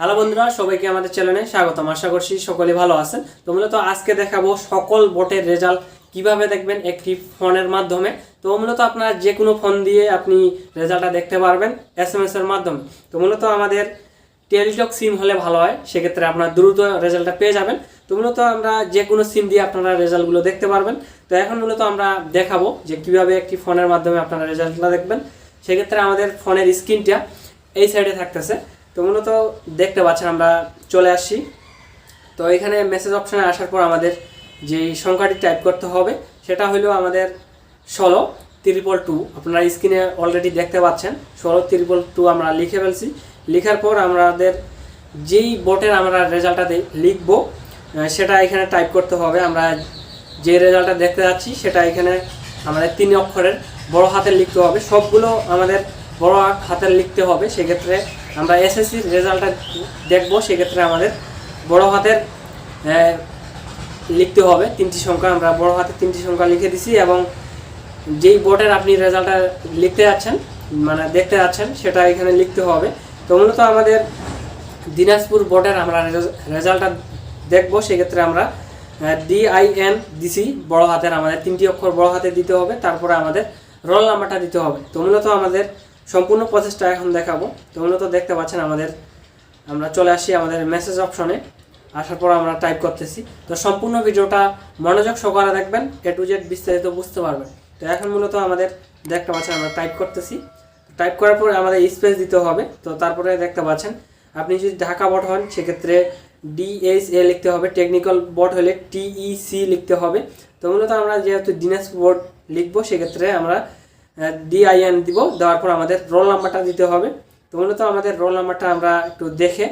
Hello বন্ধুরা, সবাইকে আমাদের চ্যানেলে স্বাগতম। আশা করছি সকলে ভালো আছেন। তো মূলত আজকে দেখাবো সকল বোটের রেজাল্ট কীভাবে দেখবেন একটি ফোনের মাধ্যমে। তো মূলত আপনার যে কোনো ফোন দিয়ে আপনি রেজাল্টটা দেখতে পারবেন এস এম এর মাধ্যমে। তো মূলত আমাদের টেলিটক সিম হলে ভালো হয়, সেক্ষেত্রে আপনার দ্রুত রেজাল্টটা পেয়ে যাবেন। তো মূলত আমরা যে কোনো সিম দিয়ে আপনারা রেজাল্টগুলো দেখতে পারবেন। তো এখন মূলত আমরা দেখাবো যে কীভাবে একটি ফোনের মাধ্যমে আপনারা রেজাল্টটা দেখবেন। সেক্ষেত্রে আমাদের ফোনের স্ক্রিনটা এই সাইডে থাকতেছে। তো মূলত দেখতে পাচ্ছেন আমরা চলে আসছি। তো এখানে মেসেজ অপশানে আসার পর আমাদের যেই সংখ্যাটি টাইপ করতে হবে, সেটা হলো আমাদের ষোলো ত্রিপল টু আপনারা স্ক্রিনে অলরেডি দেখতে পাচ্ছেন, ষোলো ত্রিপল টু আমরা লিখে ফেলছি। লেখার পর আমাদের যেই বোটের আমরা রেজাল্টটা লিখব সেটা এখানে টাইপ করতে হবে। আমরা যে রেজাল্টটা দেখতে যাচ্ছি, সেটা এখানে আমাদের তিন অক্ষরের বড় হাতের লিখতে হবে। সবগুলো আমাদের বড় হাতের লিখতে হবে। সেক্ষেত্রে আমরা এসএসসির রেজাল্টটা দেখব, সেক্ষেত্রে আমাদের বড় হাতের লিখতে হবে। তিনটি সংখ্যা, আমরা বড় হাতে তিনটি সংখ্যা লিখে দিছি এবং যেই বোর্ডের আপনি রেজাল্টটা লিখতে যাচ্ছেন মানে দেখতে যাচ্ছেন, সেটা এখানে লিখতে হবে। তো মূলত আমাদের দিনাজপুর বোর্ডের আমরা রেজাল্টটা দেখব, সেক্ষেত্রে আমরা ডিআইএন ডিসি বড় হাতের আমাদের তিনটি অক্ষর বড় হাতে দিতে হবে, তারপরে আমাদের রোল নাম্বারটা দিতে হবে। তো মূলত আমাদের সম্পূর্ণ প্রসেসটা এখন দেখাবো। তো দেখতে পাচ্ছেন আমাদের, আমরা চলে আসি আমাদের মেসেজ অপশনে আসার পর আমরা টাইপ করতেছি। তো সম্পূর্ণ ভিডিওটা মনোযোগ সহকারে দেখবেন এ টু জেড বিস্তারিত বুঝতে পারবেন। তো এখন মূলত আমাদের দেখতে পাচ্ছেন আমরা টাইপ করতেছি। টাইপ করার পরে আমাদের স্পেস দিতে হবে। তো তারপরে দেখতে পাচ্ছেন, আপনি যদি ঢাকা বট হন, সেক্ষেত্রে ডিএসএ লিখতে হবে টেকনিক্যাল বট হলে টিইসি লিখতে হবে। তো মূলত আমরা যেহেতু দিনাজপুর বোর্ড লিখব, সেক্ষেত্রে আমরা ডিআইএন দিব, দেওয়ার পর আমাদের রোল নাম্বারটা দিতে হবে। তো মূলত আমাদের রোল নাম্বারটা আমরা একটু দেখে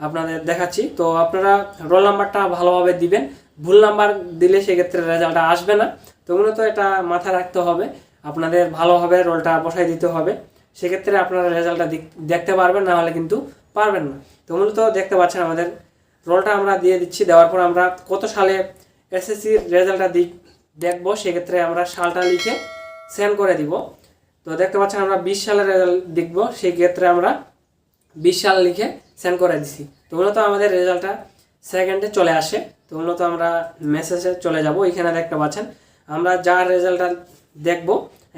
আপনাদের দেখাচ্ছি। তো আপনারা রোল নাম্বারটা ভালোভাবে দিবেন। ভুল নাম্বার দিলে সেক্ষেত্রে রেজাল্টটা আসবে না। তো মূলত এটা মাথায় রাখতে হবে। আপনাদের ভালোভাবে রোলটা বসাই দিতে হবে। সেক্ষেত্রে আপনারা রেজাল্টটা দেখতে পারবেন, না হলে কিন্তু পারবেন না। তো মূলত দেখতে পাচ্ছেন আমাদের রোলটা আমরা দিয়ে দিচ্ছি। দেওয়ার পর আমরা কত সালে এসএসসির রেজাল্টটা দিক দেখব। সেক্ষেত্রে আমরা সালটা লিখে সেন্ড করে দিব। তো দেখতে পাচ্ছেন আমরা বিশ সালের রেজাল্ট দেখব, সেই ক্ষেত্রে আমরা বিশ সাল লিখে সেন্ড করে দিছি। তো মূলত আমাদের রেজাল্টটা সেকেন্ডে চলে আসে। তো মূলত আমরা মেসেজে চলে যাব, এখানে দেখতে পাচ্ছেন। আমরা যার রেজাল্টটা দেখব,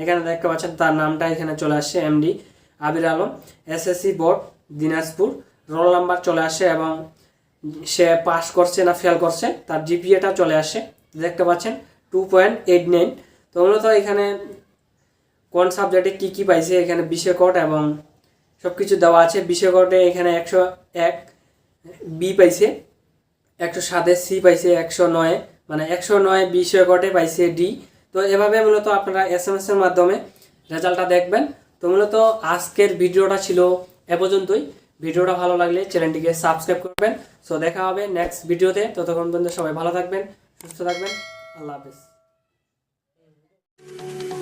এখানে দেখতে পাচ্ছেন তার নামটা এখানে চলে আসছে MD Abir Alam SSC board Dinajpur. Roll number চলে আসে এবং সে পাস করছে না ফেল করছে, তার জিপিএটা চলে আসে। দেখতে পাচ্ছেন টু পয়েন্ট এইট নাইন তো মূলত এখানে কোন সাবজেক্টে কী কী পাইছে, এখানে কোড এবং সব কিছু দেওয়া আছে। কোডে এখানে একশো এক বি পাইছে, একশো সাতে সি পাইছে, একশো নয় মানে একশো নয় কোডে পাইছে ডি তো এভাবে মূলত আপনারা এস এম এসের মাধ্যমে রেজাল্টটা দেখবেন। তো মূলত আজকের ভিডিওটা ছিল এ পর্যন্তই। ভিডিওটা ভালো লাগলে চ্যানেলটিকে সাবস্ক্রাইব করবেন। সো দেখা হবে নেক্সট ভিডিওতে ততক্ষণ পর্যন্ত সবাই ভালো থাকবেন, সুস্থ থাকবেন। আল্লাহ হাফিজ। Thank you.